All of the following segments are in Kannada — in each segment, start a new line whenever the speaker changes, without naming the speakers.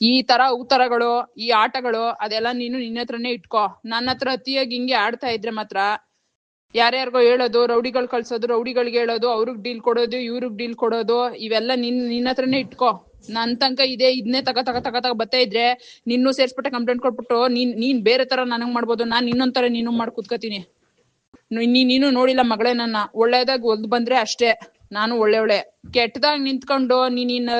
ಈ ತರ ಉತ್ತರಗಳು, ಈ ಆಟಗಳು, ಅದೆಲ್ಲ ನೀನು ನಿನ್ನ ಹತ್ರನೇ ಇಟ್ಕೋ. ನನ್ನ ಹತ್ರ ಅತಿಯಾಗಿ ಹಿಂಗೆ ಆಡ್ತಾ ಇದ್ರೆ ಮಾತ್ರ ಯಾರ್ಯಾರಿಗೋ ಹೇಳೋದು, ರೌಡಿಗಳು ಕಳ್ಸೋದು, ರೌಡಿಗಳಿಗೆ ಹೇಳೋದು, ಅವ್ರಿಗೆ ಡೀಲ್ ಕೊಡೋದು, ಇವ್ರಿಗೆ ಡೀಲ್ ಕೊಡೋದು, ಇವೆಲ್ಲ ನಿನ್, ನಿನ್ನ ಹತ್ರನೇ ಇಟ್ಕೋ. ನನ್ ತನಕ ಇದೆ ಇದನ್ನೇ ತಗ ತಗ ತಗ ತಗ ಬರ್ತಾ ಇದ್ರೆ ನಿನ್ನೂ ಸೇರ್ಸ್ಬಿಟ್ಟೆ ಕಂಪ್ಲೇಂಟ್ ಕೊಟ್ಬಿಟ್ಟು ನೀನ್ ನೀನ್ ಬೇರೆ ತರ ನನಗ್ ಮಾಡ್ಬೋದು, ನಾನ್ ಇನ್ನೊಂದ್ ತರ ನೀನು ಮಾಡ್ ಕೂತ್ಕೋತೀನಿ ನೀನು ನೋಡಿಲ್ಲ ಮಗಳೇ ನನ್ನ, ಒಳ್ಳೇದಾಗ ಒಲ್ದ್ ಬಂದ್ರೆ ಅಷ್ಟೇ. ನಾನು ಒಳ್ಳೆ ಒಳ್ಳೆ ಕೆಟ್ಟದಾಗ ನಿಂತ್ಕೊಂಡು ನೀನ್,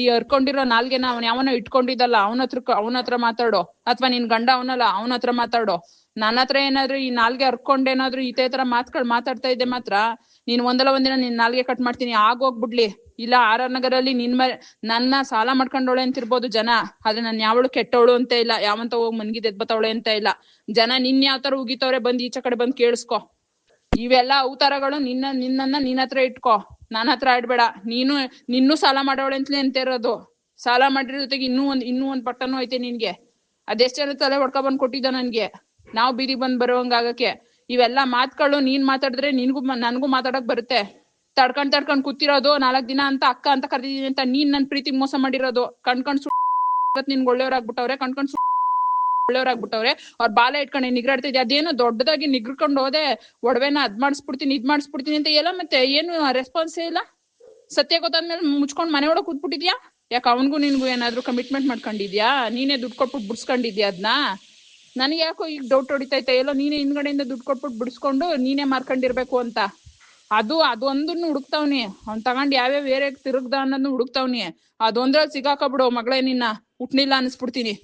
ಈ ಹರ್ಕೊಂಡಿರೋ ನಾಲ್ಗೆನ ಅವನ್ ಯಾವನೋ ಇಟ್ಕೊಂಡಿದ್ದಲ್ಲ, ಅವನ ಹತ್ರ ಅವನ ಹತ್ರ ಮಾತಾಡೋ. ಅಥವಾ ನಿನ್ ಗಂಡ ಅವನಲ್ಲ, ಅವನ ಹತ್ರ ಮಾತಾಡೋ. ನನ್ನ ಹತ್ರ ಏನಾದ್ರು ಈ ನಾಲ್ಗೆ ಹರ್ಕೊಂಡೇನಾದ್ರು ಇದೇ ತರ ಮಾತ್ಗಳು ಮಾತಾಡ್ತಾ ಇದ್ದೆ ಮಾತ್ರ, ನೀನ್ ಒಂದಲ್ಲ ಒಂದಿನ ನಿನ್ ನಾಲ್ಗೆ ಕಟ್ ಮಾಡ್ತೀನಿ, ಆಗೋಗ್ಬಿಡ್ಲಿ. ಇಲ್ಲ ಆರ್ ಆರ್ ನಗರಲ್ಲಿ ನಿನ್ ಮೇಲೆ ನನ್ನ ಸಾಲ ಮಾಡ್ಕೊಂಡವಳೆ ಅಂತಿರ್ಬೋದು ಜನ, ಆದ್ರೆ ನಾನ್ ಯಾವಳು ಕೆಟ್ಟವಳು ಅಂತ ಇಲ್ಲ, ಯಾವಂತ ಹೋಗ್ ಮನ್ಗಿದ್ ಎದ್ಬತ್ತವಳೆ ಅಂತ ಇಲ್ಲ. ಜನ ನಿನ್ ಯಾವ ತರ ಉಗಿತವ್ರೆ ಬಂದ್ ಈಚೆ ಕಡೆ ಬಂದ್ ಕೇಳಿಸ್ಕೊ. ಇವೆಲ್ಲ ಅವತಾರಗಳು ನಿನ್ನ, ನಿನ್ನನ್ನ ನಿನ್ನ ಹತ್ರ ಇಟ್ಕೋ. ನನ್ನ ಹತ್ರ ಆಡ್ಬೇಡ. ನೀನು, ನಿನ್ನೂ ಸಾಲ ಮಾಡೋಳೆ ಅಂತಲೇ ಅಂತ ಇರೋದು. ಸಾಲ ಮಾಡಿರೋ ಜೊತೆಗೆ ಇನ್ನೂ ಒಂದ್ ಇನ್ನೂ ಒಂದ್ ಪಟ್ಟನು ಐತೆ ನಿನ್ಗೆ. ಅದೆಷ್ಟು ಜನ ತಲೆ ಹೊಡ್ಕೊ ಬಂದ್ ಕೊಟ್ಟಿದ್ದ ನನ್ಗೆ? ನಾವ್ ಬೀದಿ ಬಂದ್ ಬರೋಂಗಾಗಕ್ಕೆ ಇವೆಲ್ಲಾ ಮಾತ್ಗಳು ನೀನ್ ಮಾತಾಡಿದ್ರೆ ನಿನ್ಗೂ ನನ್ಗೂ ಮಾತಾಡಕ್ ಬರುತ್ತೆ. ತಡ್ಕೊಂಡ್ ತಡ್ಕೊಂಡ್ ಕೂತಿರೋದು ನಾಲ್ಕ್ ದಿನ ಅಂತ ಅಕ್ಕ ಅಂತ ಕರ್ದಿದೀನಿ ಅಂತ ನೀನ್ ನನ್ ಪ್ರೀತಿ ಮೋಸ ಮಾಡಿರೋದು. ಕಣ್ಕಂಡ್ ಸುಟ್ ನಿನ್ಗೆ ಒಳ್ಳೆಯವ್ರಾಗ್ಬಿಟ್ಟವ್ರೆ ಕಣ್ಕಂಡ್ ಸುಟ್ ಒಳ್ಳೆಯವ್ರಾಗ್ಬಿಟ್ಟವ್ರೆ ಅವ್ರ ಬಾಲ ಇಟ್ಕೊಂಡು ನಿಗ್ರಾಡ್ತಿದ್ದೆ ಅದೇನು ದೊಡ್ಡದಾಗಿ ನಿಗ್ರಕೊಂಡು ಹೋದೆ. ಒಡವೆನ ಅದ್ ಮಾಡಿಸ್ಬಿಡ್ತೀನಿ, ಇದ್ ಮಾಡಿಸ್ಬಿಡ್ತೀನಿ ಅಂತ ಎಲ್ಲ ಮತ್ತೆ ಏನು ರೆಸ್ಪಾನ್ಸೇ ಇಲ್ಲ? ಸತ್ಯ ಗೊತ್ತಾದ್ಮೇಲೆ ಮುಚ್ಕೊಂಡ್ ಮನೆ ಒಳಗ್ ಕೂತ್ಬಿಟ್ಟಿದ್ಯಾ? ಯಾಕೆ ಅವನ್ಗೂ ನಿನ್ಗೂ ಏನಾದ್ರು ಕಮಿಟ್ಮೆಂಟ್ ಮಾಡ್ಕೊಂಡಿದ್ಯಾ? ನೀನೇ ದುಡ್ಡು ಕೊಟ್ಬಿಟ್ಟು ಬಿಡ್ಸ್ಕೊಂಡಿದ್ಯಾ ಅದನ್ನ ನನಗೆ ಯಾಕೋ ಈಗ ಡೌಟ್ ಹೊಡಿತೈತೆ ಎಲ್ಲೋ ನೀನೇ ಹಿಂದ್ಗಡೆಯಿಂದ ದುಡ್ಡು ಕೊಟ್ಬಿಟ್ಟು ಬಿಡಿಸ್ಕೊಂಡು ನೀನೇ ಮಾರ್ಕೊಂಡಿರ್ಬೇಕು ಅಂತ. ಅದು, ಅದೊಂದನ್ನು ಹುಡುಕ್ತಾವ್ನಿ. ಅವ್ನ್ ತಗೊಂಡ್ ಯಾವ್ಯಾವ ಬೇರೆ ತಿರುಗ್ದ ಅನ್ನೋದನ್ನ ಹುಡುಕ್ತಾವ್ನಿ. ಅದೊಂದ್ರಲ್ಲಿ ಸಿಗಾಕಬಿಡು ಮಗಳೇ ನಿನ್ನ. ಹುಟ್ನಿಲ್ಲ ಅನ್ಸ್ಬಿಡ್ತೀನಿ.